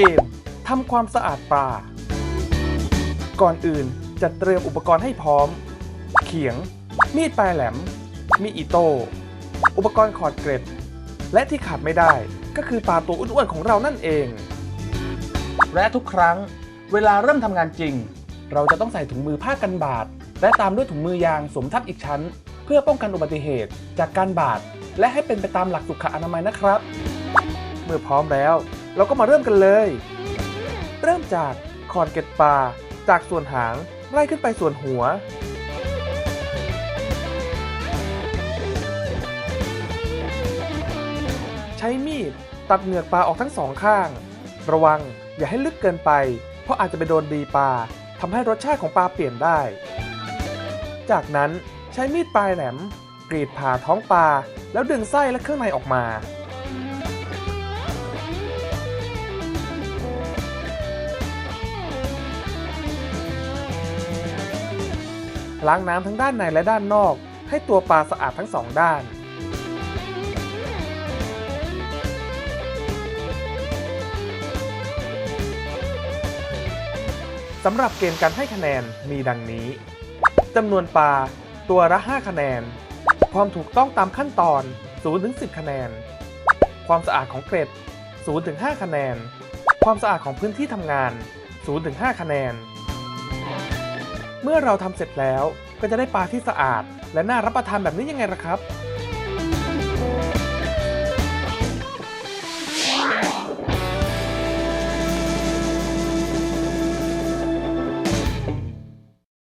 เกมทำความสะอาดปลา ก่อนอื่นจัดเตรียมอุปกรณ์ให้พร้อม เขียง มีดปลายแหลม มีดอิโต้ อุปกรณ์ขอดเกร็ด และที่ขาดไม่ได้ก็คือปลาตัวอ้วนๆของเรานั่นเอง และทุกครั้งเวลาเริ่มทำงานจริง เราจะต้องใส่ถุงมือผ้ากันบาด และตามด้วยถุงมือยางสวมทับอีกชั้น เพื่อป้องกันอุบัติเหตุจากการบาด และให้เป็นไปตามหลักสุขอนามัยนะครับ เมื่อพร้อมแล้ว เราก็มาเริ่มกันเลย เริ่มจากขอนเกล็ดปลาจากส่วนหางไล่ขึ้นไปส่วนหัว ใช้มีดตัดเหงือกปลาออกทั้งสองข้าง ระวังอย่าให้ลึกเกินไป เพราะอาจจะไปโดนดีปลาทำให้รสชาติของปลาเปลี่ยนได้ จากนั้นใช้มีดปลายแหลมกรีดผ่าท้องปลาแล้วดึงไส้และเครื่องในออกมา ล้างน้ำทั้งด้านในและด้านนอก ให้ตัวปลาสะอาดทั้งสองด้าน สำหรับเกณฑ์การให้คะแนนมีดังนี้จำนวนปลาตัวละ 5 คะแนน ความถูกต้องตามขั้นตอน 0 ถึง 10 คะแนน ความสะอาดของเกร็ด 0 ถึง 5 คะแนน ความสะอาดของพื้นที่ทำงาน 0 ถึง 5 คะแนน มื่อเราทำเสร็จแล้วก็จะได้ปลาที่สะอาด และน่ารับประทานแบบนี้ยังไงล่ะครับ